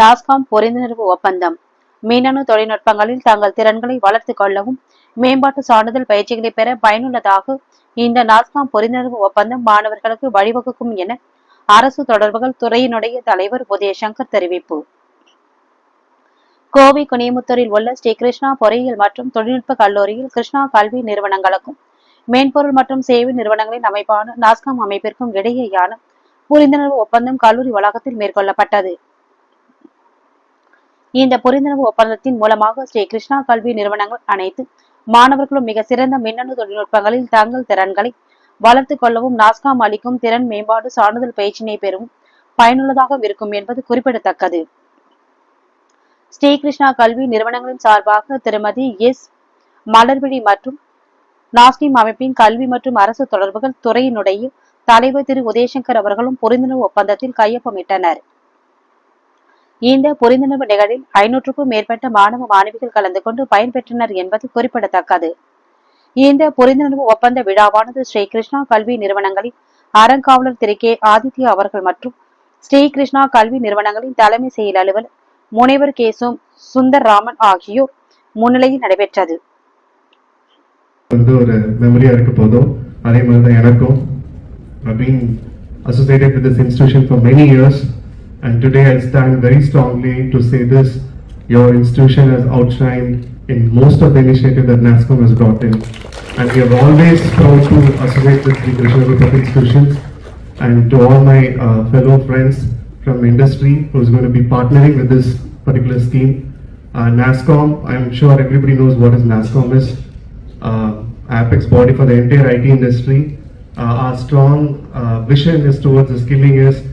நாஸ்காம் புரிந்துணர்வு ஒப்பந்தம். மின்னணு தொழில்நுட்பங்களில் தங்கள் திறன்களை வளர்த்துக் கொள்ளவும் மேம்பாட்டு சான்றிதழ் பயிற்சிகளை பெற பயனுள்ளதாக இந்த நாஸ்காம் புரிந்துணர்வு ஒப்பந்தம் மாணவர்களுக்கு வழிவகுக்கும் என அரசு தொடர்புகள் துறையினுடைய தலைவர் உதயசங்கர் தெரிவிப்பு. கோவை குனியமுத்தூரில் உள்ள ஸ்ரீ கிருஷ்ணா பொறியியல் மற்றும் தொழில்நுட்ப கல்லூரியில் கிருஷ்ணா கல்வி நிறுவனங்களுக்கும் மென்பொருள் மற்றும் சேவை நிறுவனங்களின் அமைப்பான நாஸ்காம் அமைப்பிற்கும் இடையேயான புரிந்துணர்வு ஒப்பந்தம் கல்லூரி வளாகத்தில் மேற்கொள்ளப்பட்டது. இந்த புரிந்துணர்வு ஒப்பந்தத்தின் மூலமாக ஸ்ரீ கிருஷ்ணா கல்வி நிறுவனங்கள் அனைத்து மாணவர்களும் மிக சிறந்த மின்னணு தொழில்நுட்பங்களில் தங்கள் திறன்களை வளர்த்துக் கொள்ளவும் நாஸ்காம் அளிக்கும் திறன் மேம்பாடு சான்றிதழ் பயிற்சியினை பெறவும் பயனுள்ளதாக இருக்கும் என்பது குறிப்பிடத்தக்கது. ஸ்ரீ கிருஷ்ணா கல்வி நிறுவனங்களின் சார்பாக திருமதி எஸ். மலர்விழி மற்றும் நாஸ்டிம் அமைப்பின் கல்வி மற்றும் அரசு தொடர்புகள் துறையினுடைய தலைவர் திரு. உதயசங்கர் அவர்களும் புரிந்துணர்வு ஒப்பந்தத்தில் கையொப்பமிட்டனர். இந்த புரிந்துணர்வு நிகழ்வில் ஐநூற்றுக்கும் மேற்பட்ட மாணவ மாணவிகள் கலந்து கொண்டு பயன்பெற்றனர் என்பது குறிப்பிடத்தக்கது. இந்த புரிந்துணர்வு ஒப்பந்த விழாவானது ஸ்ரீ கிருஷ்ணா கல்வி நிறுவனங்களின் அறங்காவலர் திரு கே. ஆதித்யா அவர்கள் மற்றும் ஸ்ரீ கிருஷ்ணா கல்வி நிறுவனங்களின் தலைமை செயல் அலுவலர் முனைவர் கே. சுந்தர் ராமன் ஆகியோர் முன்னிலையில் நடைபெற்றது. வந்து ஒரு மெமரியா இருக்க போதும். அதே மாதிரி தான் எனக்கும் and today I stand very strongly to say this your institution has outshined in most of the initiative that NASCOM has brought in and we are always proud to associate with the Krishna Group of institutions and to all my uh, fellow friends from industry who's going to be partnering with this particular scheme. Uh, NASCOM, I'm sure everybody knows what is NASCOM is. Uh, Apex body for the entire IT industry. Uh, our strong uh, vision is towards the skilling is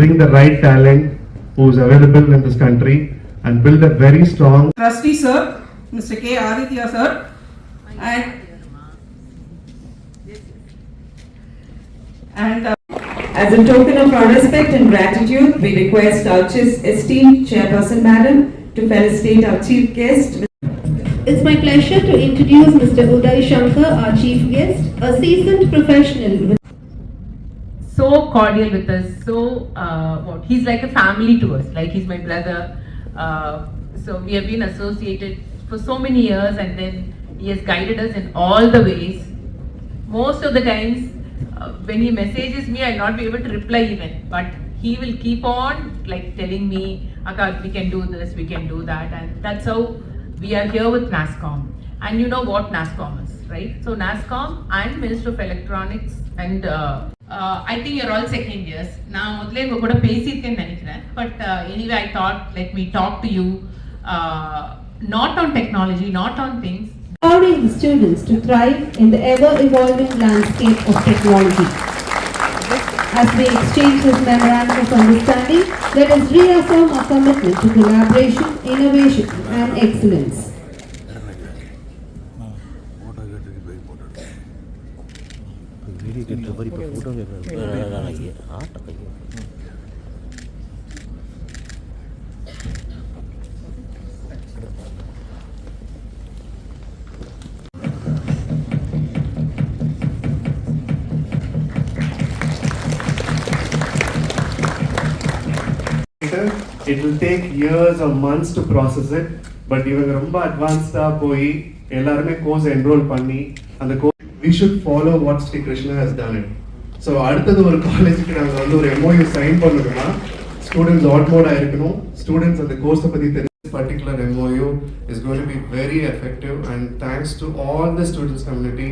bring the right talent who's available in this country and build a very strong trustee sir, Mr. K. Aditya sir, and and uh, As a token of our respect and gratitude, we request our esteemed chairperson, madam, to felicitate our chief guest, It's my pleasure to introduce Mr. Uday Shankar, our chief guest, a seasoned professional with so cordial with us. So uh, what? He's like a family to us. Like he's my brother. Uh, so we have been associated for so many years, and then he has guided us in all the ways. Most of the times, uh, when he messages me, I'll not be able to reply even. But he will keep on like telling me, "Akka, we can do this, we can do that," and that's how we are here with NASCOM. And you know what NASCOM is, right? So NASCOM and Minister of Electronics and uh, uh, I think you're all second years. நான் முதல்ல உங்க கூட பேசியிருக்கேன்னு நினைக்கிறேன் but anyway I thought let me talk to you not on technology not on things empowering the students to thrive in the ever-evolving landscape of technology. As we exchange this memorandum of understanding, let us reaffirm our commitment to collaboration, innovation and excellence. Video கேட்டு மாதிரி இப்போ photo கேட்குறது ஆட்ட கையை it will take years or months to process it but இவங்க ரொம்ப அட்வான்ஸ்டா போய் எல்லாருமே கோர்ஸ் என்ரோல் பண்ணி அந்த course we should follow what Sri Krishna has done it so அடுத்தது ஒரு காலேஜுக்கு நாங்கள் வந்து ஒரு எம்ஓயு சைன் பண்ணணும்னா ஸ்டூடெண்ட்ஸ் ஆட்மோடா இருக்கணும். ஸ்டூடெண்ட்ஸ் அந்த கோர்ஸை பற்றி தெரிஞ்சு particular MOU is going to be very effective. And thanks to all the students community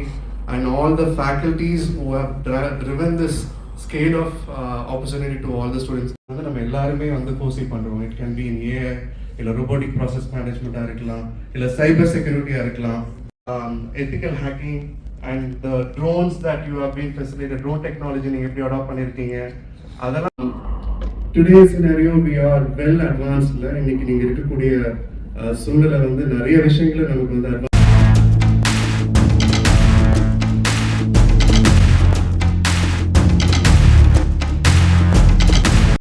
and all the faculties who have dri- driven this scale of uh, opportunity to all the students. வந்து நம்ம எல்லாருமே வந்து கோர்ஸை பண்ணுறோம் it can be in AI இல்லை robotic process மேனேஜ்மெண்ட்டாக இருக்கலாம் இல்லை சைபர் செக்யூரிட்டியாக இருக்கலாம். Um, ethical hacking and the drones that you have been facilitated drone technology நீங்கள் எப்படி அடாப்ட் பண்ணியிருக்கீங்க அதெல்லாம் today scenario we are well அட்வான்ஸ்டில் இன்னைக்கு நீங்கள் இருக்கக்கூடிய சூழ்நிலை வந்து நிறைய விஷயங்களை நமக்கு வந்து